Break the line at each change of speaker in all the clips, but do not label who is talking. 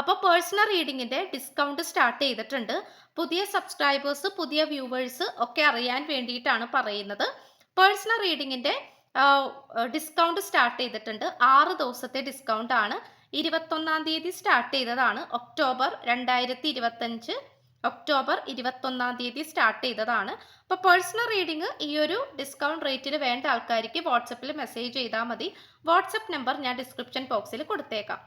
അപ്പോൾ personal റീഡിങ്ങിൻ്റെ discount start ചെയ്തിട്ടുണ്ട് പുതിയ സബ്സ്ക്രൈബേഴ്സ് പുതിയ വ്യൂവേഴ്സ് ഒക്കെ അറിയാൻ വേണ്ടിയിട്ടാണ് പറയുന്നത് പേഴ്സണൽ റീഡിങ്ങിൻ്റെ ഡിസ്കൗണ്ട് സ്റ്റാർട്ട് ചെയ്തിട്ടുണ്ട് ആറ് ദിവസത്തെ ഡിസ്കൗണ്ട് ആണ് ഇരുപത്തൊന്നാം തീയതി സ്റ്റാർട്ട് ചെയ്തതാണ് ഒക്ടോബർ രണ്ടായിരത്തി ഇരുപത്തഞ്ച് ഒക്ടോബർ ഇരുപത്തൊന്നാം തീയതി സ്റ്റാർട്ട് ചെയ്തതാണ് അപ്പോൾ പേഴ്സണൽ റീഡിംഗ് ഈ ഒരു ഡിസ്കൗണ്ട് റേറ്റിൽ വേണ്ട ആൾക്കാർക്ക് വാട്സപ്പിൽ മെസ്സേജ് ചെയ്താൽ മതി വാട്സപ്പ് നമ്പർ ഞാൻ ഡിസ്ക്രിപ്ഷൻ ബോക്സിൽ കൊടുത്തേക്കാം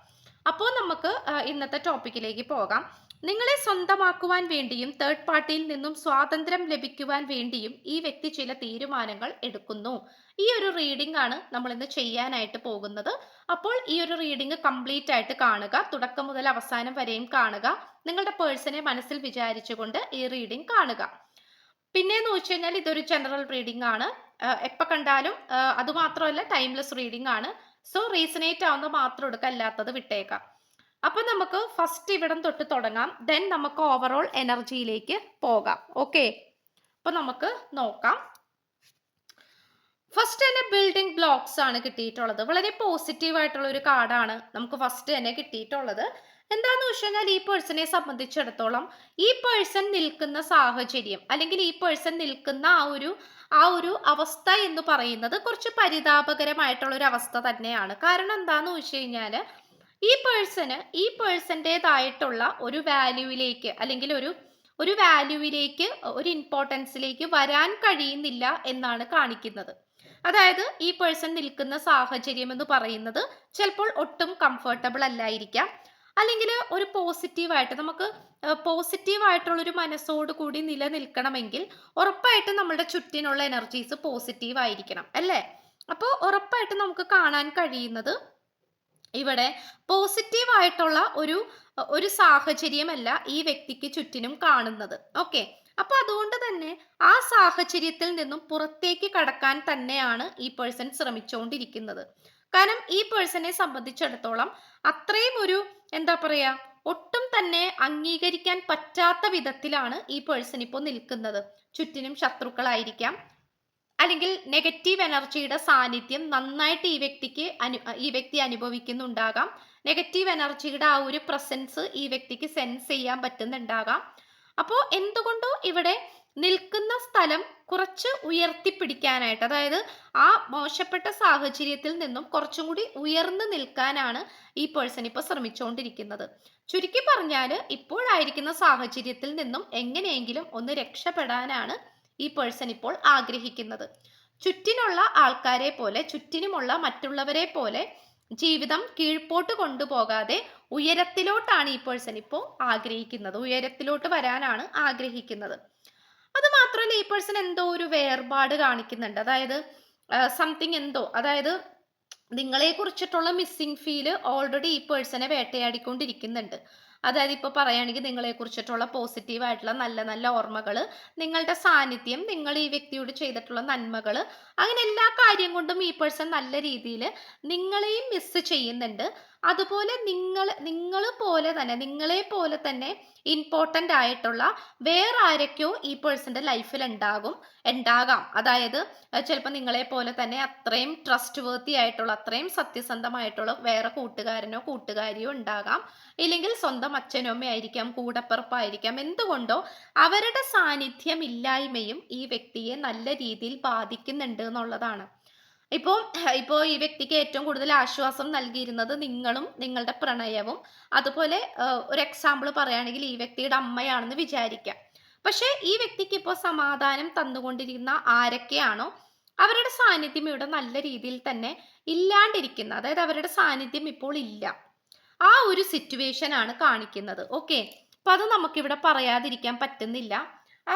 അപ്പോൾ നമുക്ക് ഇന്നത്തെ ടോപ്പിക്കിലേക്ക് പോകാം നിങ്ങളെ സ്വന്തമാക്കുവാൻ വേണ്ടിയും തേർഡ് പാർട്ടിയിൽ നിന്നും സ്വാതന്ത്ര്യം ലഭിക്കുവാൻ വേണ്ടിയും ഈ വ്യക്തി ചില തീരുമാനങ്ങൾ എടുക്കുന്നു ഈ ഒരു റീഡിംഗ് ആണ് നമ്മൾ ഇന്ന് ചെയ്യാനായിട്ട് പോകുന്നത് അപ്പോൾ ഈ ഒരു റീഡിംഗ് കംപ്ലീറ്റ് ആയിട്ട് കാണുക തുടക്കം മുതൽ അവസാനം വരെയും കാണുക നിങ്ങളുടെ പേഴ്സണെ മനസ്സിൽ വിചാരിച്ചുകൊണ്ട് ഈ റീഡിംഗ് കാണുക പിന്നെ എന്ന് വെച്ച് കഴിഞ്ഞാൽ ഇതൊരു ജനറൽ റീഡിംഗ് ആണ് എപ്പോൾ കണ്ടാലും അതുമാത്രമല്ല ടൈംലെസ് റീഡിംഗ് ആണ് സോ റീസണേറ്റ് ആവുന്ന മാത്രം എടുക്കുക അല്ലാത്തത് വിട്ടേക്കാം അപ്പൊ നമുക്ക് ഫസ്റ്റ് ഇവിടം തൊട്ട് തുടങ്ങാം ദെൻ നമുക്ക് ഓവറോൾ എനർജിയിലേക്ക് പോകാം ഓക്കെ അപ്പൊ നമുക്ക് നോക്കാം ഫസ്റ്റ് തന്നെ ബിൽഡിംഗ് ബ്ലോക്സ് ആണ് കിട്ടിയിട്ടുള്ളത് വളരെ പോസിറ്റീവ് ആയിട്ടുള്ള ഒരു കാർഡാണ് നമുക്ക് ഫസ്റ്റ് തന്നെ കിട്ടിയിട്ടുള്ളത് എന്താന്ന് വെച്ച് കഴിഞ്ഞാൽ ഈ പേഴ്സണെ സംബന്ധിച്ചിടത്തോളം ഈ പേഴ്സൺ നിൽക്കുന്ന സാഹചര്യം അല്ലെങ്കിൽ ഈ പേഴ്സൺ നിൽക്കുന്ന ആ ഒരു ആ ഒരു അവസ്ഥ എന്ന് പറയുന്നത് കുറച്ച് പരിതാപകരമായിട്ടുള്ള ഒരു അവസ്ഥ തന്നെയാണ് കാരണം എന്താന്ന് വെച്ച് കഴിഞ്ഞാൽ ഈ പേഴ്സണ് ഈ പേഴ്സൻ്റേതായിട്ടുള്ള ഒരു വാല്യൂവിലേക്ക് അല്ലെങ്കിൽ ഒരു ഒരു വാല്യൂവിലേക്ക് ഒരു ഇമ്പോർട്ടൻസിലേക്ക് വരാൻ കഴിയുന്നില്ല എന്നാണ് കാണിക്കുന്നത് അതായത് ഈ പേഴ്സൺ നിൽക്കുന്ന സാഹചര്യം എന്ന് പറയുന്നത് ചിലപ്പോൾ ഒട്ടും കംഫർട്ടബിൾ അല്ലായിരിക്കാം അല്ലെങ്കിൽ ഒരു പോസിറ്റീവായിട്ട് നമുക്ക് പോസിറ്റീവായിട്ടുള്ളൊരു മനസ്സോട് കൂടി നിലനിൽക്കണമെങ്കിൽ ഉറപ്പായിട്ടും നമ്മുടെ ചുറ്റിനുള്ള എനർജീസ് പോസിറ്റീവ് ആയിരിക്കണം അല്ലേ അപ്പോൾ ഉറപ്പായിട്ടും നമുക്ക് കാണാൻ കഴിയുന്നത് ഇവിടെ പോസിറ്റീവായിട്ടുള്ള ഒരു ഒരു സാഹചര്യമല്ല ഈ വ്യക്തിക്ക് ചുറ്റിനും കാണുന്നത് ഓക്കെ അപ്പൊ അതുകൊണ്ട് തന്നെ ആ സാഹചര്യത്തിൽ നിന്നും പുറത്തേക്ക് കടക്കാൻ തന്നെയാണ് ഈ പേഴ്സൺ ശ്രമിച്ചുകൊണ്ടിരിക്കുന്നത് കാരണം ഈ പേഴ്സണെ സംബന്ധിച്ചിടത്തോളം അത്രയും ഒരു എന്താ പറയാ ഒട്ടും തന്നെ അംഗീകരിക്കാൻ പറ്റാത്ത വിധത്തിലാണ് ഈ പേഴ്സൺ ഇപ്പോൾ നിൽക്കുന്നത് ചുറ്റിനും ശത്രുക്കളായിരിക്കാം അല്ലെങ്കിൽ നെഗറ്റീവ് എനർജിയുടെ സാന്നിധ്യം നന്നായിട്ട് ഈ വ്യക്തിക്ക് അനു ഈ വ്യക്തി അനുഭവിക്കുന്നുണ്ടാകാം നെഗറ്റീവ് എനർജിയുടെ ആ ഒരു പ്രസൻസ് ഈ വ്യക്തിക്ക് സെൻസ് ചെയ്യാൻ പറ്റുന്നുണ്ടാകാം അപ്പോൾ എന്തുകൊണ്ടോ ഇവിടെ നിൽക്കുന്ന സ്ഥലം കുറച്ച് ഉയർത്തിപ്പിടിക്കാനായിട്ട് അതായത് ആ മോശപ്പെട്ട സാഹചര്യത്തിൽ നിന്നും കുറച്ചും കൂടി ഉയർന്നു നിൽക്കാനാണ് ഈ പേഴ്സൺ ഇപ്പോൾ ശ്രമിച്ചുകൊണ്ടിരിക്കുന്നത് ചുരുക്കി പറഞ്ഞാൽ ഇപ്പോഴായിരിക്കുന്ന സാഹചര്യത്തിൽ നിന്നും എങ്ങനെയെങ്കിലും ഒന്ന് രക്ഷപ്പെടാനാണ് ഈ പേഴ്സൺ ഇപ്പോൾ ആഗ്രഹിക്കുന്നത് ചുറ്റിനുള്ള ആൾക്കാരെ പോലെ ചുറ്റിനുമുള്ള മറ്റുള്ളവരെ പോലെ ജീവിതം കീഴ്പോട്ട് കൊണ്ടുപോകാതെ ഉയരത്തിലോട്ടാണ് ഈ പേഴ്സൺ ഇപ്പോൾ ആഗ്രഹിക്കുന്നത് ഉയരത്തിലോട്ട് വരാനാണ് ആഗ്രഹിക്കുന്നത് അത് മാത്രമല്ല ഈ പേഴ്സൺ എന്തോ ഒരു വേർപാട് കാണിക്കുന്നുണ്ട് അതായത് സംതിങ് എന്തോ അതായത് നിങ്ങളെ കുറിച്ചിട്ടുള്ള മിസ്സിംഗ് ഫീല് ഓൾറെഡി ഈ പേഴ്സണെ വേട്ടയാടിക്കൊണ്ടിരിക്കുന്നുണ്ട് അതായത് ഇപ്പൊ പറയുകയാണെങ്കിൽ നിങ്ങളെ കുറിച്ചിട്ടുള്ള പോസിറ്റീവ് ആയിട്ടുള്ള നല്ല നല്ല ഓർമ്മകൾ നിങ്ങളുടെ സാന്നിധ്യം നിങ്ങൾ ഈ വ്യക്തിയോട് ചെയ്തിട്ടുള്ള നന്മകൾ അങ്ങനെ എല്ലാ കാര്യം കൊണ്ടും ഈ പേഴ്സൺ നല്ല രീതിയിൽ നിങ്ങളെയും മിസ് ചെയ്യുന്നുണ്ട് അതുപോലെ നിങ്ങൾ നിങ്ങൾ പോലെ തന്നെ നിങ്ങളെ പോലെ തന്നെ ഇമ്പോർട്ടൻ്റ് ആയിട്ടുള്ള വേറെ ആരൊക്കെയോ ഈ പേഴ്സൻ്റെ ലൈഫിൽ ഉണ്ടാകും ഉണ്ടാകാം അതായത് ചിലപ്പോൾ നിങ്ങളെ പോലെ തന്നെ അത്രയും ട്രസ്റ്റ് വേർത്തി ആയിട്ടുള്ള അത്രയും സത്യസന്ധമായിട്ടുള്ള വേറെ കൂട്ടുകാരനോ കൂട്ടുകാരിയോ ഉണ്ടാകാം ഇല്ലെങ്കിൽ സ്വന്തം അച്ഛനോ അമ്മയായിരിക്കാം കൂടപ്പിറപ്പായിരിക്കാം എന്തുകൊണ്ടോ അവരുടെ സാന്നിധ്യം ഇല്ലായ്മയും ഈ വ്യക്തിയെ നല്ല രീതിയിൽ ബാധിക്കുന്നുണ്ട് എന്നുള്ളതാണ് ഇപ്പോൾ ഇപ്പോൾ ഈ വ്യക്തിക്ക് ഏറ്റവും കൂടുതൽ ആശ്വാസം നൽകിയിരുന്നത് നിങ്ങളും നിങ്ങളുടെ പ്രണയവും അതുപോലെ ഒരു എക്സാമ്പിൾ പറയുകയാണെങ്കിൽ ഈ വ്യക്തിയുടെ അമ്മയാണെന്ന് വിചാരിക്കാം പക്ഷേ ഈ വ്യക്തിക്ക് ഇപ്പോൾ സമാധാനം തന്നുകൊണ്ടിരിക്കുന്ന ആരൊക്കെയാണോ അവരുടെ സാന്നിധ്യം ഇവിടെ നല്ല രീതിയിൽ തന്നെ ഇല്ലാണ്ടിരിക്കുന്ന അതായത് അവരുടെ സാന്നിധ്യം ഇപ്പോൾ ഇല്ല ആ ഒരു സിറ്റുവേഷൻ ആണ് കാണിക്കുന്നത് ഓക്കെ അപ്പൊ അത് നമുക്കിവിടെ പറയാതിരിക്കാൻ പറ്റുന്നില്ല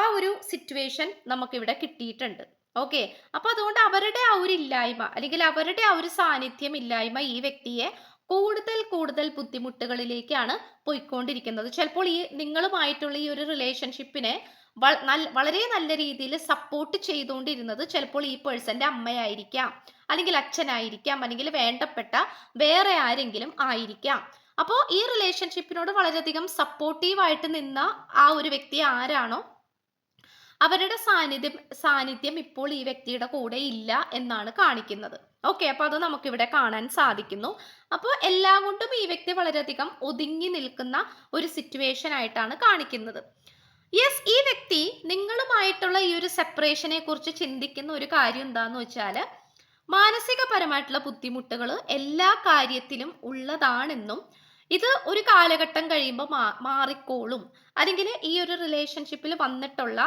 ആ ഒരു സിറ്റുവേഷൻ നമുക്കിവിടെ കിട്ടിയിട്ടുണ്ട് ഓക്കെ അപ്പൊ അതുകൊണ്ട് അവരുടെ ആ ഒരു ഇല്ലായ്മ അല്ലെങ്കിൽ അവരുടെ ആ ഒരു സാന്നിധ്യം ഇല്ലായ്മ ഈ വ്യക്തിയെ കൂടുതൽ കൂടുതൽ ബുദ്ധിമുട്ടുകളിലേക്കാണ് പോയിക്കൊണ്ടിരിക്കുന്നത് ചിലപ്പോൾ ഈ നിങ്ങളുമായിട്ടുള്ള ഈ ഒരു റിലേഷൻഷിപ്പിനെ വളരെ നല്ല രീതിയിൽ സപ്പോർട്ട് ചെയ്തുകൊണ്ടിരുന്നത് ചിലപ്പോൾ ഈ പേഴ്സന്റെ അമ്മയായിരിക്കാം അല്ലെങ്കിൽ അച്ഛനായിരിക്കാം അല്ലെങ്കിൽ വേണ്ടപ്പെട്ട വേറെ ആരെങ്കിലും ആയിരിക്കാം അപ്പോൾ ഈ റിലേഷൻഷിപ്പിനോട് വളരെയധികം സപ്പോർട്ടീവായിട്ട് നിന്ന ആ ഒരു വ്യക്തി ആരാണോ അവരുടെ സാന്നിധ്യം സാന്നിധ്യം ഇപ്പോൾ ഈ വ്യക്തിയുടെ കൂടെ ഇല്ല എന്നാണ് കാണിക്കുന്നത് ഓക്കെ അപ്പോൾ അത് നമുക്കിവിടെ കാണാൻ സാധിക്കുന്നു അപ്പോൾ എല്ലാം കൊണ്ടും ഈ വ്യക്തി വളരെയധികം ഒതുങ്ങി നിൽക്കുന്ന ഒരു സിറ്റുവേഷൻ ആയിട്ടാണ് കാണിക്കുന്നത് യെസ് ഈ വ്യക്തി നിങ്ങളുമായിട്ടുള്ള ഈ ഒരു സെപ്പറേഷനെ കുറിച്ച് ചിന്തിക്കുന്ന ഒരു കാര്യം എന്താന്ന് വെച്ചാൽ മാനസികപരമായിട്ടുള്ള ബുദ്ധിമുട്ടുകൾ എല്ലാ കാര്യത്തിലും ഉള്ളതാണെന്നും ഇത് ഒരു കാലഘട്ടം കഴിയുമ്പോൾ മാറിക്കോളും അല്ലെങ്കിൽ ഈ ഒരു റിലേഷൻഷിപ്പിൽ വന്നിട്ടുള്ള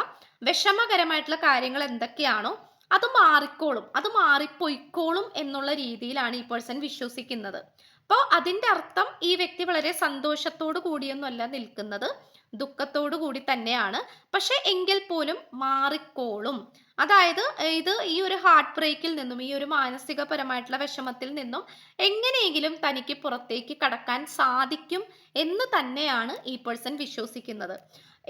വിഷമകരമായിട്ടുള്ള കാര്യങ്ങൾ എന്തൊക്കെയാണോ അത് മാറിക്കോളും അത് മാറിപ്പോയിക്കോളും എന്നുള്ള രീതിയിലാണ് ഈ പേഴ്സൺ വിശ്വസിക്കുന്നത് അപ്പോൾ അതിൻ്റെ അർത്ഥം ഈ വ്യക്തി വളരെ സന്തോഷത്തോടു കൂടിയൊന്നുമല്ല നിൽക്കുന്നത് ദുഃഖത്തോടു കൂടി തന്നെയാണ് പക്ഷെ എങ്കിൽ പോലും മാറിക്കോളും അതായത് ഇത് ഈ ഒരു ഹാർട്ട് ബ്രേക്കിൽ നിന്നും ഈ ഒരു മാനസികപരമായിട്ടുള്ള വിഷമത്തിൽ നിന്നും എങ്ങനെയെങ്കിലും തനിക്ക് പുറത്തേക്ക് കടക്കാൻ സാധിക്കും എന്ന് തന്നെയാണ് ഈ പേഴ്സൺ വിശ്വസിക്കുന്നത്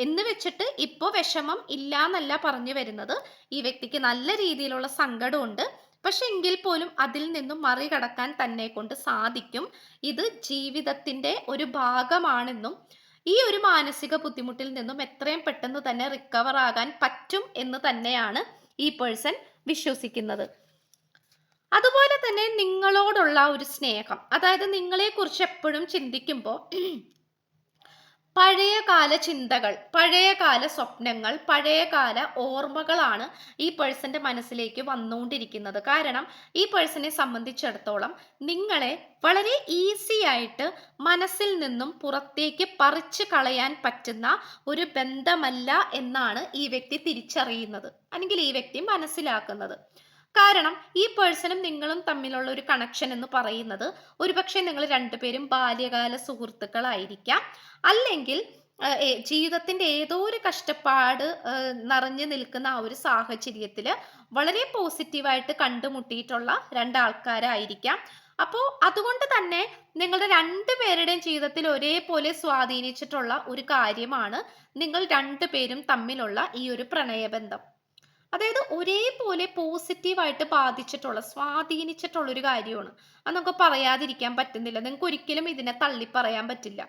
എന്ന് വെച്ചിട്ട് ഇപ്പോൾ വിഷമം ഇല്ല എന്നല്ല പറഞ്ഞു വരുന്നത് ഈ വ്യക്തിക്ക് നല്ല രീതിയിലുള്ള സങ്കടമുണ്ട് പക്ഷെ എങ്കിൽ പോലും അതിൽ നിന്നും മറികടക്കാൻ തന്നെ കൊണ്ട് സാധിക്കും ഇത് ജീവിതത്തിന്റെ ഒരു ഭാഗമാണെന്നും ഈ ഒരു മാനസിക ബുദ്ധിമുട്ടിൽ നിന്നും എത്രയും പെട്ടെന്ന് തന്നെ റിക്കവർ ആകാൻ പറ്റും എന്ന് തന്നെയാണ് ഈ പേഴ്സൺ വിശ്വസിക്കുന്നത് അതുപോലെ തന്നെ നിങ്ങളോടുള്ള ഒരു സ്നേഹം അതായത് നിങ്ങളെക്കുറിച്ച് എപ്പോഴും ചിന്തിക്കുമ്പോൾ പഴയകാല ചിന്തകൾ പഴയകാല സ്വപ്നങ്ങൾ പഴയകാല ഓർമ്മകളാണ് ഈ പേഴ്സന്റെ മനസ്സിലേക്ക് വന്നുകൊണ്ടിരിക്കുന്നത് കാരണം ഈ പേഴ്സണെ സംബന്ധിച്ചിടത്തോളം നിങ്ങളെ വളരെ ഈസി ആയിട്ട് മനസ്സിൽ നിന്നും പുറത്തേക്ക് പറിച്ചു കളയാൻ പറ്റുന്ന ഒരു ബന്ധമല്ല എന്നാണ് ഈ വ്യക്തി തിരിച്ചറിയുന്നത് അല്ലെങ്കിൽ ഈ വ്യക്തി മനസ്സിലാക്കുന്നത് കാരണം ഈ പേഴ്സണും നിങ്ങളും തമ്മിലുള്ള ഒരു കണക്ഷൻ എന്ന് പറയുന്നത് ഒരുപക്ഷെ നിങ്ങൾ രണ്ടുപേരും ബാല്യകാല സുഹൃത്തുക്കളായിരിക്കാം അല്ലെങ്കിൽ ജീവിതത്തിന്റെ ഏതോ ഒരു കഷ്ടപ്പാട് നിറഞ്ഞു നിൽക്കുന്ന ആ ഒരു സാഹചര്യത്തിൽ വളരെ പോസിറ്റീവായിട്ട് കണ്ടുമുട്ടിയിട്ടുള്ള രണ്ടാൾക്കാരായിരിക്കാം അപ്പോൾ അതുകൊണ്ട് തന്നെ നിങ്ങളുടെ രണ്ടുപേരുടെയും ജീവിതത്തിൽ ഒരേപോലെ സ്വാധീനിച്ചിട്ടുള്ള ഒരു കാര്യമാണ് നിങ്ങൾ രണ്ടുപേരും തമ്മിലുള്ള ഈ ഒരു പ്രണയബന്ധം അതായത് ഒരേപോലെ പോസിറ്റീവായിട്ട് ബാധിച്ചിട്ടുള്ള സ്വാധീനിച്ചിട്ടുള്ള ഒരു കാര്യമാണ് അത് നമുക്ക് പറയാതിരിക്കാൻ പറ്റുന്നില്ല നിങ്ങൾക്ക് ഒരിക്കലും ഇതിനെ തള്ളി പറയാൻ പറ്റില്ല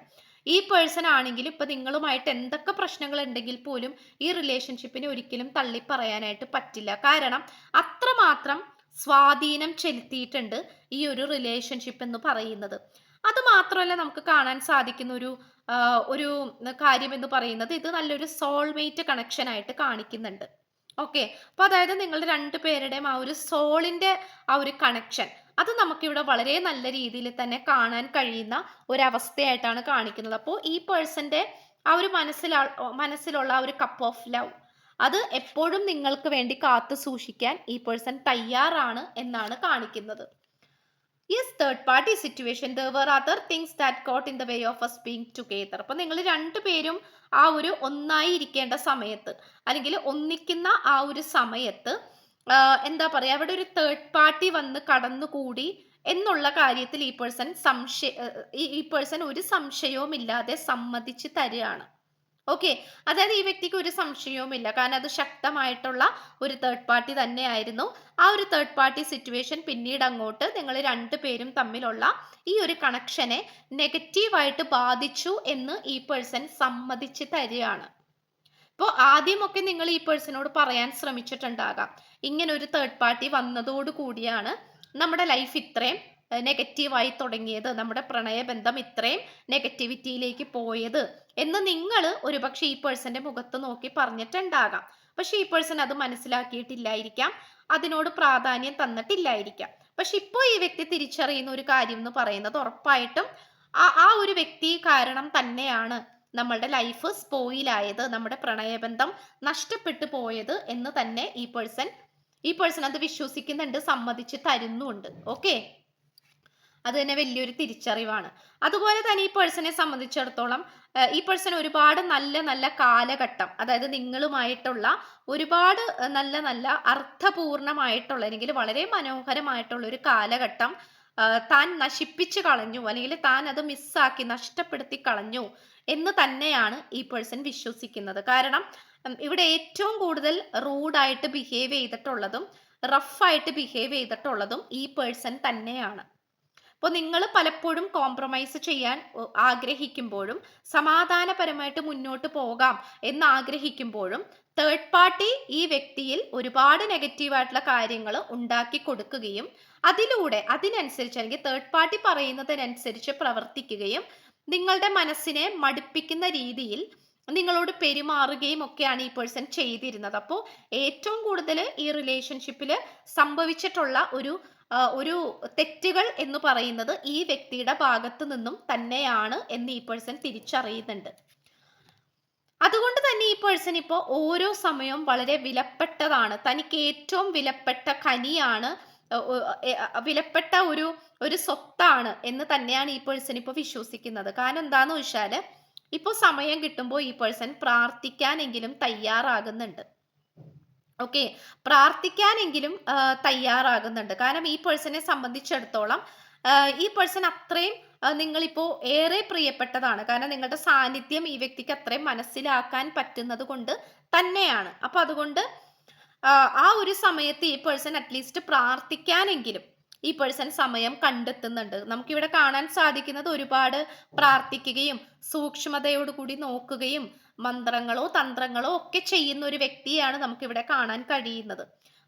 ഈ പേഴ്സൺ ആണെങ്കിൽ ഇപ്പൊ നിങ്ങളുമായിട്ട് എന്തൊക്കെ പ്രശ്നങ്ങൾ ഉണ്ടെങ്കിൽ പോലും ഈ റിലേഷൻഷിപ്പിനെ ഒരിക്കലും തള്ളി പറയാനായിട്ട് പറ്റില്ല കാരണം അത്രമാത്രം സ്വാധീനം ചെലുത്തിയിട്ടുണ്ട് ഈ ഒരു റിലേഷൻഷിപ്പ് എന്ന് പറയുന്നത് അത് മാത്രമല്ല നമുക്ക് കാണാൻ സാധിക്കുന്ന ഒരു ഒരു കാര്യം എന്ന് പറയുന്നത് ഇത് നല്ലൊരു സോൾമേറ്റ് കണക്ഷൻ ആയിട്ട് കാണിക്കുന്നുണ്ട് ഓക്കെ അപ്പോൾ അതായത് നിങ്ങൾ രണ്ടു പേരുടെയും ആ ഒരു സോളിന്റെ ആ ഒരു കണക്ഷൻ അത് നമുക്കിവിടെ വളരെ നല്ല രീതിയിൽ തന്നെ കാണാൻ കഴിയുന്ന ഒരവസ്ഥയായിട്ടാണ് കാണിക്കുന്നത് അപ്പോൾ ഈ പേഴ്സന്റെ ആ ഒരു മനസ്സിൽ മനസ്സിലുള്ള ആ ഒരു കപ്പ് ഓഫ് ലവ് അത് എപ്പോഴും നിങ്ങൾക്ക് വേണ്ടി കാത്തു സൂക്ഷിക്കാൻ ഈ പേഴ്സൺ തയ്യാറാണ് എന്നാണ് കാണിക്കുന്നത് yes third party situation there where other things that caught in the way of us being together അപ്പം നിങ്ങൾ രണ്ടുപേരും ആ ഒരു ഒന്നായി ഇരിക്കേണ്ട സമയത്ത് അല്ലെങ്കിൽ ഒന്നിക്കുന്ന ആ ഒരു സമയത്ത് എന്താ പറയുക അവിടെ ഒരു തേർഡ് പാർട്ടി വന്ന് കടന്നുകൂടി എന്നുള്ള കാര്യത്തിൽ ഈ പേഴ്സൺ സംശയ ഈ പേഴ്സൺ ഒരു സംശയവുമില്ലാതെ സമ്മതിച്ച് തരികയാണ് ഓക്കെ അതായത് ഈ വ്യക്തിക്ക് ഒരു സംശയവുമില്ല കാരണം അത് ശക്തമായിട്ടുള്ള ഒരു തേർഡ് പാർട്ടി തന്നെയായിരുന്നു ആ ഒരു തേർഡ് പാർട്ടി സിറ്റുവേഷൻ പിന്നീട് അങ്ങോട്ട് നിങ്ങൾ രണ്ടുപേരും തമ്മിലുള്ള ഈ ഒരു കണക്ഷനെ നെഗറ്റീവായിട്ട് ബാധിച്ചു എന്ന് ഈ പേഴ്സൺ സമ്മതിച്ച് തരികയാണ് ഇപ്പോൾ ആദ്യമൊക്കെ നിങ്ങൾ ഈ പേഴ്സണോട് പറയാൻ ശ്രമിച്ചിട്ടുണ്ടാകാം ഇങ്ങനെ ഒരു തേർഡ് പാർട്ടി വന്നതോടു കൂടിയാണ് നമ്മുടെ ലൈഫ് ഇത്രയും നെഗറ്റീവായി തുടങ്ങിയത് നമ്മുടെ പ്രണയബന്ധം ഇത്രയും നെഗറ്റിവിറ്റിയിലേക്ക് പോയത് എന്ന് നിങ്ങൾ ഒരുപക്ഷെ ഈ പേഴ്സന്റെ മുഖത്ത് നോക്കി പറഞ്ഞിട്ടുണ്ടാകാം പക്ഷെ ഈ പേഴ്സൺ അത് മനസ്സിലാക്കിയിട്ടില്ലായിരിക്കാം അതിനോട് പ്രാധാന്യം തന്നിട്ടില്ലായിരിക്കാം പക്ഷെ ഇപ്പോൾ ഈ വ്യക്തി തിരിച്ചറിയുന്ന ഒരു കാര്യം എന്ന് പറയുന്നത് ഉറപ്പായിട്ടും ആ ആ ഒരു വ്യക്തി കാരണം തന്നെയാണ് നമ്മളുടെ ലൈഫ് സ്പോയിലായത് നമ്മുടെ പ്രണയബന്ധം നഷ്ടപ്പെട്ടു പോയത് എന്ന് തന്നെ ഈ പേഴ്സൺ ഈ പേഴ്സൺ അത് വിശ്വസിക്കുന്നുണ്ട് സമ്മതിച്ച് തരുന്നുണ്ട് ഓക്കെ അത് തന്നെ വലിയൊരു തിരിച്ചറിവാണ് അതുപോലെ തന്നെ ഈ പേഴ്സണെ സംബന്ധിച്ചിടത്തോളം ഈ പേഴ്സൺ ഒരുപാട് നല്ല നല്ല കാലഘട്ടം അതായത് നിങ്ങളുമായിട്ടുള്ള ഒരുപാട് നല്ല നല്ല അർത്ഥപൂർണമായിട്ടുള്ള അല്ലെങ്കിൽ വളരെ മനോഹരമായിട്ടുള്ള ഒരു കാലഘട്ടം താൻ നശിപ്പിച്ചു കളഞ്ഞു അല്ലെങ്കിൽ താൻ അത് മിസ്സാക്കി നഷ്ടപ്പെടുത്തി കളഞ്ഞു എന്ന് തന്നെയാണ് ഈ പേഴ്സൺ വിശ്വസിക്കുന്നത് കാരണം ഇവിടെ ഏറ്റവും കൂടുതൽ റൂഡായിട്ട് ബിഹേവ് ചെയ്തിട്ടുള്ളതും റഫായിട്ട് ബിഹേവ് ചെയ്തിട്ടുള്ളതും ഈ പേഴ്സൺ തന്നെയാണ് അപ്പോൾ നിങ്ങൾ പലപ്പോഴും കോംപ്രമൈസ് ചെയ്യാൻ ആഗ്രഹിക്കുമ്പോഴും സമാധാനപരമായിട്ട് മുന്നോട്ട് പോകാം എന്ന് ആഗ്രഹിക്കുമ്പോഴും തേർഡ് പാർട്ടി ഈ വ്യക്തിയിൽ ഒരുപാട് നെഗറ്റീവായിട്ടുള്ള കാര്യങ്ങൾ ഉണ്ടാക്കി കൊടുക്കുകയും അതിലൂടെ അതിനനുസരിച്ച് അല്ലെങ്കിൽ തേർഡ് പാർട്ടി പറയുന്നതിനനുസരിച്ച് പ്രവർത്തിക്കുകയും നിങ്ങളുടെ മനസ്സിനെ മടുപ്പിക്കുന്ന രീതിയിൽ നിങ്ങളോട് പെരുമാറുകയും ഒക്കെയാണ് ഈ പേഴ്സൺ ചെയ്തിരുന്നത് അപ്പോൾ ഏറ്റവും കൂടുതൽ ഈ റിലേഷൻഷിപ്പിൽ സംഭവിച്ചിട്ടുള്ള ഒരു ഒരു തെറ്റുകൾ എന്ന് പറയുന്നത് ഈ വ്യക്തിയുടെ ഭാഗത്തു നിന്നും തന്നെയാണ് എന്ന് ഈ പേഴ്സൺ തിരിച്ചറിയുന്നുണ്ട് അതുകൊണ്ട് തന്നെ ഈ പേഴ്സൺ ഇപ്പോൾ ഓരോ സമയവും വളരെ വിലപ്പെട്ടതാണ് തനിക്ക് ഏറ്റവും വിലപ്പെട്ട കനിയാണ് വിലപ്പെട്ട ഒരു ഒരു സ്വത്താണ് എന്ന് തന്നെയാണ് ഈ പേഴ്സൺ ഇപ്പോൾ വിശ്വസിക്കുന്നത് കാരണം എന്താന്ന് വെച്ചാൽ ഇപ്പോൾ സമയം കിട്ടുമ്പോൾ ഈ പേഴ്സൺ പ്രാർത്ഥിക്കാനെങ്കിലും തയ്യാറാകുന്നുണ്ട് ഓക്കെ പ്രാർത്ഥിക്കാനെങ്കിലും തയ്യാറാകുന്നുണ്ട് കാരണം ഈ പേഴ്സണെ സംബന്ധിച്ചിടത്തോളം ഈ പേഴ്സൺ അത്രയും നിങ്ങളിപ്പോൾ ഏറെ പ്രിയപ്പെട്ടതാണ് കാരണം നിങ്ങളുടെ സാന്നിധ്യം ഈ വ്യക്തിക്ക് അത്രയും മനസ്സിലാക്കാൻ പറ്റുന്നത് കൊണ്ട് തന്നെയാണ് അപ്പൊ അതുകൊണ്ട് ആ ഒരു സമയത്ത് ഈ പേഴ്സൺ അറ്റ്ലീസ്റ്റ് പ്രാർത്ഥിക്കാനെങ്കിലും ഈ പേഴ്സൺ സമയം കണ്ടെത്തുന്നുണ്ട് നമുക്കിവിടെ കാണാൻ സാധിക്കുന്നത് ഒരുപാട് പ്രാർത്ഥിക്കുകയും സൂക്ഷ്മതയോടുകൂടി നോക്കുകയും മന്ത്രങ്ങളോ തന്ത്രങ്ങളോ ഒക്കെ ചെയ്യുന്ന ഒരു വ്യക്തിയാണ് നമുക്കിവിടെ കാണാൻ കഴിയുന്നത്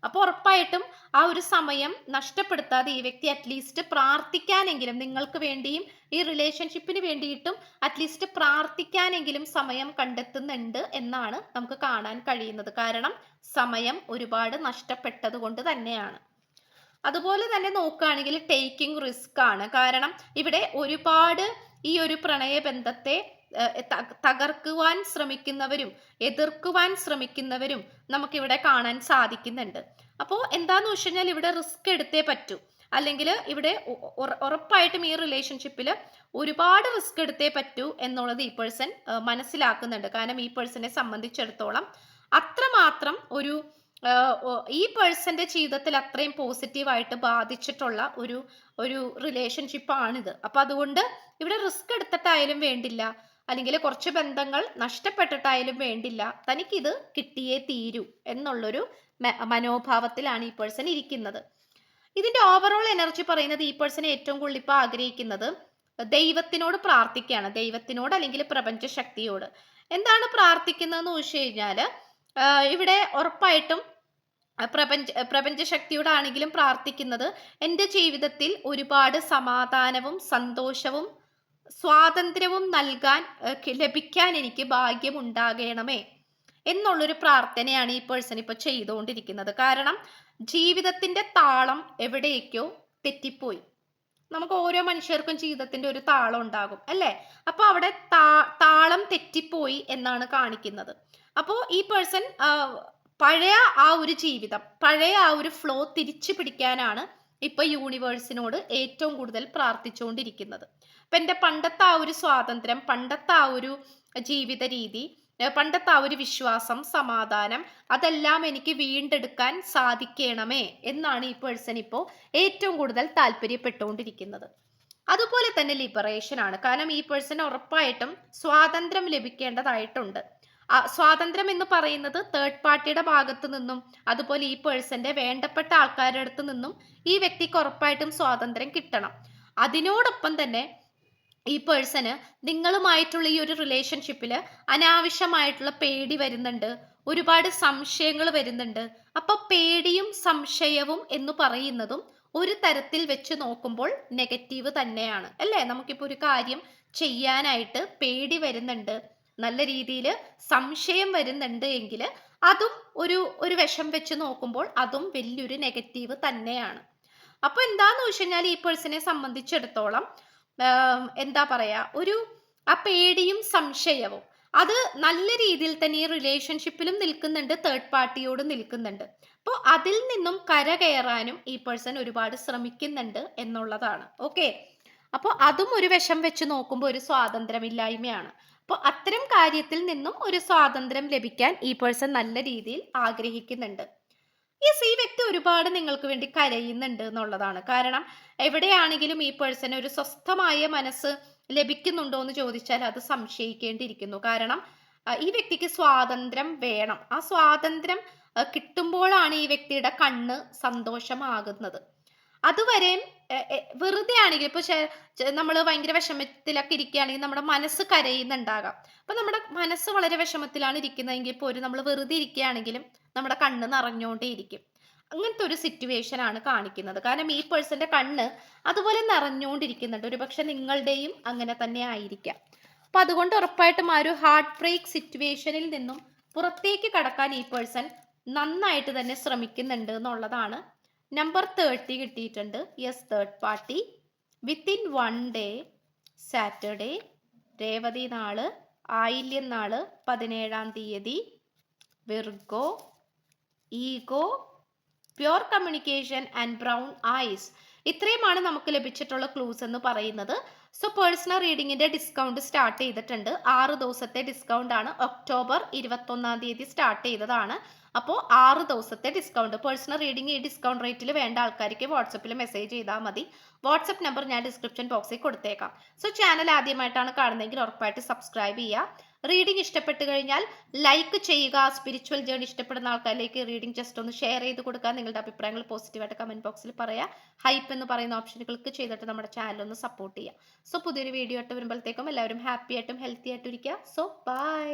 അപ്പോൾ ഉറപ്പായിട്ടും ആ ഒരു സമയം നഷ്ടപ്പെടുത്താതെ ഈ വ്യക്തി അറ്റ്ലീസ്റ്റ് പ്രാർത്ഥിക്കാനെങ്കിലും നിങ്ങൾക്ക് വേണ്ടിയും ഈ റിലേഷൻഷിപ്പിന് വേണ്ടിയിട്ടും അറ്റ്ലീസ്റ്റ് പ്രാർത്ഥിക്കാനെങ്കിലും സമയം കണ്ടെത്തുന്നുണ്ട് എന്നാണ് നമുക്ക് കാണാൻ കഴിയുന്നത് കാരണം സമയം ഒരുപാട് നഷ്ടപ്പെട്ടത് കൊണ്ട് തന്നെയാണ് അതുപോലെ തന്നെ നോക്കുകയാണെങ്കിൽ ടേക്കിംഗ് റിസ്ക് ആണ് കാരണം ഇവിടെ ഒരുപാട് ഈ ഒരു പ്രണയബന്ധത്തെ തകർക്കുവാൻ ശ്രമിക്കുന്നവരും എതിർക്കുവാൻ ശ്രമിക്കുന്നവരും നമുക്കിവിടെ കാണാൻ സാധിക്കുന്നുണ്ട് അപ്പോൾ എന്താന്ന് വെച്ച് കഴിഞ്ഞാൽ ഇവിടെ റിസ്ക് എടുത്തേ പറ്റൂ അല്ലെങ്കിൽ ഇവിടെ ഉറപ്പായിട്ടും ഈ റിലേഷൻഷിപ്പിൽ ഒരുപാട് റിസ്ക് എടുത്തേ പറ്റൂ എന്നുള്ളത് ഈ പേഴ്സൺ മനസ്സിലാക്കുന്നുണ്ട് കാരണം ഈ പേഴ്സണെ സംബന്ധിച്ചിടത്തോളം അത്രമാത്രം ഒരു ഈ പേഴ്സന്റെ ജീവിതത്തിൽ അത്രയും പോസിറ്റീവായിട്ട് ബാധിച്ചിട്ടുള്ള ഒരു ഒരു റിലേഷൻഷിപ്പാണിത് അപ്പൊ അതുകൊണ്ട് ഇവിടെ റിസ്ക് എടുത്തിട്ടായാലും വേണ്ടില്ല അല്ലെങ്കിൽ കുറച്ച് ബന്ധങ്ങൾ നഷ്ടപ്പെട്ടിട്ടായാലും വേണ്ടില്ല തനിക്കിത് കിട്ടിയേ തീരൂ എന്നുള്ളൊരു മനോഭാവത്തിലാണ് ഈ പേഴ്സൺ ഇരിക്കുന്നത് ഇതിന്റെ ഓവറോൾ എനർജി പറയുന്നത് ഈ പേഴ്സൺ ഏറ്റവും കൂടുതൽ ഇപ്പൊ ആഗ്രഹിക്കുന്നത് ദൈവത്തിനോട് പ്രാർത്ഥിക്കുകയാണ് ദൈവത്തിനോട് അല്ലെങ്കിൽ പ്രപഞ്ച ശക്തിയോട് എന്താണ് പ്രാർത്ഥിക്കുന്നതെന്ന് ചോദിച്ചു കഴിഞ്ഞാൽ ഇവിടെ ഉറപ്പായിട്ടും പ്രപഞ്ച ശക്തിയോടാണെങ്കിലും പ്രാർത്ഥിക്കുന്നത് എൻ്റെ ജീവിതത്തിൽ ഒരുപാട് സമാധാനവും സന്തോഷവും സ്വാതന്ത്ര്യവും നൽകാൻ ലഭിക്കാൻ എനിക്ക് ഭാഗ്യമുണ്ടാകണമേ എന്നുള്ളൊരു പ്രാർത്ഥനയാണ് ഈ പേഴ്സൺ ഇപ്പോൾ ചെയ്തുകൊണ്ടിരിക്കുന്നത് കാരണം ജീവിതത്തിന്റെ താളം എവിടേക്കോ തെറ്റിപ്പോയി നമുക്ക് ഓരോ മനുഷ്യർക്കും ജീവിതത്തിന്റെ ഒരു താളം ഉണ്ടാകും അല്ലേ അപ്പോൾ അവിടെ താളം തെറ്റിപ്പോയി എന്നാണ് കാണിക്കുന്നത് അപ്പോൾ ഈ പേഴ്സൺ പഴയ ആ ഒരു ജീവിതം പഴയ ആ ഒരു ഫ്ലോ തിരിച്ചു പിടിക്കാനാണ് ഇപ്പൊ യൂണിവേഴ്സിനോട് ഏറ്റവും കൂടുതൽ പ്രാർത്ഥിച്ചുകൊണ്ടിരിക്കുന്നത് അപ്പൊ എന്റെ പണ്ടത്തെ ആ ഒരു സ്വാതന്ത്ര്യം പണ്ടത്തെ ആ ഒരു ജീവിത രീതി പണ്ടത്തെ ആ ഒരു വിശ്വാസം സമാധാനം അതെല്ലാം എനിക്ക് വീണ്ടെടുക്കാൻ സാധിക്കണമേ എന്നാണ് ഈ പേഴ്സൺ ഇപ്പോൾ ഏറ്റവും കൂടുതൽ താല്പര്യപ്പെട്ടുകൊണ്ടിരിക്കുന്നത് അതുപോലെ തന്നെ ലിബറേഷൻ ആണ് കാരണം ഈ പേഴ്സൺ ഉറപ്പായിട്ടും സ്വാതന്ത്ര്യം ലഭിക്കേണ്ടതായിട്ടുണ്ട് സ്വാതന്ത്ര്യം എന്ന് പറയുന്നത് തേർഡ് പാർട്ടിയുടെ ഭാഗത്ത് നിന്നും അതുപോലെ ഈ പേഴ്സന്റെ വേണ്ടപ്പെട്ട ആൾക്കാരുടെ അടുത്ത് നിന്നും ഈ വ്യക്തിക്ക് ഉറപ്പായിട്ടും സ്വാതന്ത്ര്യം കിട്ടണം അതിനോടൊപ്പം തന്നെ ഈ പേഴ്സന് നിങ്ങളുമായിട്ടുള്ള ഈ ഒരു റിലേഷൻഷിപ്പിൽ അനാവശ്യമായിട്ടുള്ള പേടി വരുന്നുണ്ട് ഒരുപാട് സംശയങ്ങൾ വരുന്നുണ്ട് അപ്പൊ പേടിയും സംശയവും എന്ന് പറയുന്നതും ഒരു തരത്തിൽ വെച്ച് നോക്കുമ്പോൾ നെഗറ്റീവ് തന്നെയാണ് അല്ലേ നമുക്കിപ്പോൾ ഒരു കാര്യം ചെയ്യാനായിട്ട് പേടി വരുന്നുണ്ട് നല്ല രീതിയിൽ സംശയം വരുന്നുണ്ട് എങ്കിൽ അതും ഒരു ഒരു വിഷം വെച്ച് നോക്കുമ്പോൾ അതും വലിയൊരു നെഗറ്റീവ് തന്നെയാണ് അപ്പോൾ എന്താന്ന് വെച്ച് കഴിഞ്ഞാൽ ഈ പേഴ്സണെ സംബന്ധിച്ചിടത്തോളം എന്താ പറയാ ഒരു ആ പേടിയും സംശയവും അത് നല്ല രീതിയിൽ തന്നെ റിലേഷൻഷിപ്പിലും നിൽക്കുന്നുണ്ട് തേർഡ് പാർട്ടിയോട് നിൽക്കുന്നുണ്ട് അപ്പോൾ അതിൽ നിന്നും കരകയറാനും ഈ പേഴ്സൺ ഒരുപാട് ശ്രമിക്കുന്നുണ്ട് എന്നുള്ളതാണ് ഓക്കെ അപ്പോൾ അതും ഒരു വിഷം വെച്ച് നോക്കുമ്പോൾ ഒരു സ്വാതന്ത്ര്യമില്ലായ്മയാണ് അപ്പോൾ അത്തരം കാര്യത്തിൽ നിന്നും ഒരു സ്വാതന്ത്ര്യം ലഭിക്കാൻ ഈ പേഴ്സൺ നല്ല രീതിയിൽ ആഗ്രഹിക്കുന്നുണ്ട് യെസ് ഈ വ്യക്തി ഒരുപാട് നിങ്ങൾക്ക് വേണ്ടി കരയുന്നുണ്ട് എന്നുള്ളതാണ് കാരണം എവിടെയാണെങ്കിലും ഈ പേഴ്സൺ ഒരു സ്വസ്ഥമായ മനസ്സ് ലഭിക്കുന്നുണ്ടോ എന്ന് ചോദിച്ചാൽ അത് സംശയിക്കേണ്ടിയിരിക്കുന്നു കാരണം ഈ വ്യക്തിക്ക് സ്വാതന്ത്ര്യം വേണം ആ സ്വാതന്ത്ര്യം കിട്ടുമ്പോഴാണ് ഈ വ്യക്തിയുടെ കണ്ണ് സന്തോഷമാകുന്നത് അതുവരെയും വെറുതെ ആണെങ്കിൽ ഇപ്പൊ നമ്മൾ ഭയങ്കര വിഷമത്തിലൊക്കെ ഇരിക്കുകയാണെങ്കിൽ നമ്മുടെ മനസ്സ് കരയുന്നുണ്ടാകാം അപ്പൊ നമ്മുടെ മനസ്സ് വളരെ വിഷമത്തിലാണ് ഇരിക്കുന്നതെങ്കിൽ പോലും നമ്മൾ വെറുതെ ഇരിക്കുകയാണെങ്കിലും നമ്മുടെ കണ്ണ് ഇരിക്കും അങ്ങനത്തെ ഒരു സിറ്റുവേഷൻ ആണ് കാണിക്കുന്നത് കാരണം ഈ പേഴ്സന്റെ കണ്ണ് അതുപോലെ നിറഞ്ഞുകൊണ്ടിരിക്കുന്നുണ്ട് ഒരുപക്ഷെ നിങ്ങളുടെയും അങ്ങനെ തന്നെ ആയിരിക്കാം അപ്പൊ അതുകൊണ്ട് ഉറപ്പായിട്ടും ആ ഒരു ഹാർട്ട് ബ്രേക്ക് സിറ്റുവേഷനിൽ നിന്നും പുറത്തേക്ക് കടക്കാൻ ഈ പേഴ്സൺ നന്നായിട്ട് തന്നെ ശ്രമിക്കുന്നുണ്ട് എന്നുള്ളതാണ് നമ്പർ തേർട്ടി കിട്ടിയിട്ടുണ്ട് yes third party within one day Saturday Revathi നാള് ആയില്യം നാള് പതിനേഴാം തീയതി Virgo ego pure communication and brown eyes ഇത്രയുമാണ് നമുക്ക് ലഭിച്ചിട്ടുള്ള ക്ലൂസ് എന്ന് പറയുന്നത് സോ പേഴ്സണൽ റീഡിങ്ങിന്റെ ഡിസ്കൗണ്ട് സ്റ്റാർട്ട് ചെയ്തിട്ടുണ്ട് ആറ് ദിവസത്തെ ഡിസ്കൗണ്ട് ആണ് ഒക്ടോബർ ഇരുപത്തൊന്നാം തീയതി സ്റ്റാർട്ട് ചെയ്തതാണ് അപ്പോൾ ആറ് ദിവസത്തെ ഡിസ്കൗണ്ട് പേഴ്സണൽ റീഡിംഗ് ഈ ഡിസ്കൗണ്ട് റേറ്റിൽ വേണ്ട ആൾക്കാർക്ക് വാട്സപ്പിൽ മെസ്സേജ് ചെയ്താൽ മതി വാട്സപ്പ് നമ്പർ ഞാൻ ഡിസ്ക്രിപ്ഷൻ ബോക്സിൽ കൊടുത്തേക്കാം സോ ചാനൽ ആദ്യമായിട്ടാണ് കാണുന്നതെങ്കിൽ ഉറപ്പായിട്ട് സബ്സ്ക്രൈബ് ചെയ്യുക റീഡിംഗ് ഇഷ്ടപ്പെട്ട് കഴിഞ്ഞാൽ ലൈക്ക് ചെയ്യുക സ്പിരിച്വൽ ജേണി ഇഷ്ടപ്പെടുന്ന ആൾക്കാരിലേക്ക് റീഡിംഗ് ജസ്റ്റ് ഒന്ന് ഷെയർ ചെയ്ത് കൊടുക്കുക നിങ്ങളുടെ അഭിപ്രായങ്ങൾ പോസിറ്റീവായിട്ട് കമന്റ് ബോക്സിൽ പറയാം ഹൈപ്പ് എന്ന് പറയുന്ന ഓപ്ഷൻ ക്ലിക്ക് ചെയ്തിട്ട് നമ്മുടെ ചാനൽ ഒന്ന് സപ്പോർട്ട് ചെയ്യുക സോ പുതിയൊരു വീഡിയോ ആയിട്ട് വരുമ്പോഴത്തേക്കും എല്ലാവരും ഹാപ്പി ആയിട്ടും ഹെൽത്തി ആയിട്ടും ഇരിക്കുക സോ ബൈ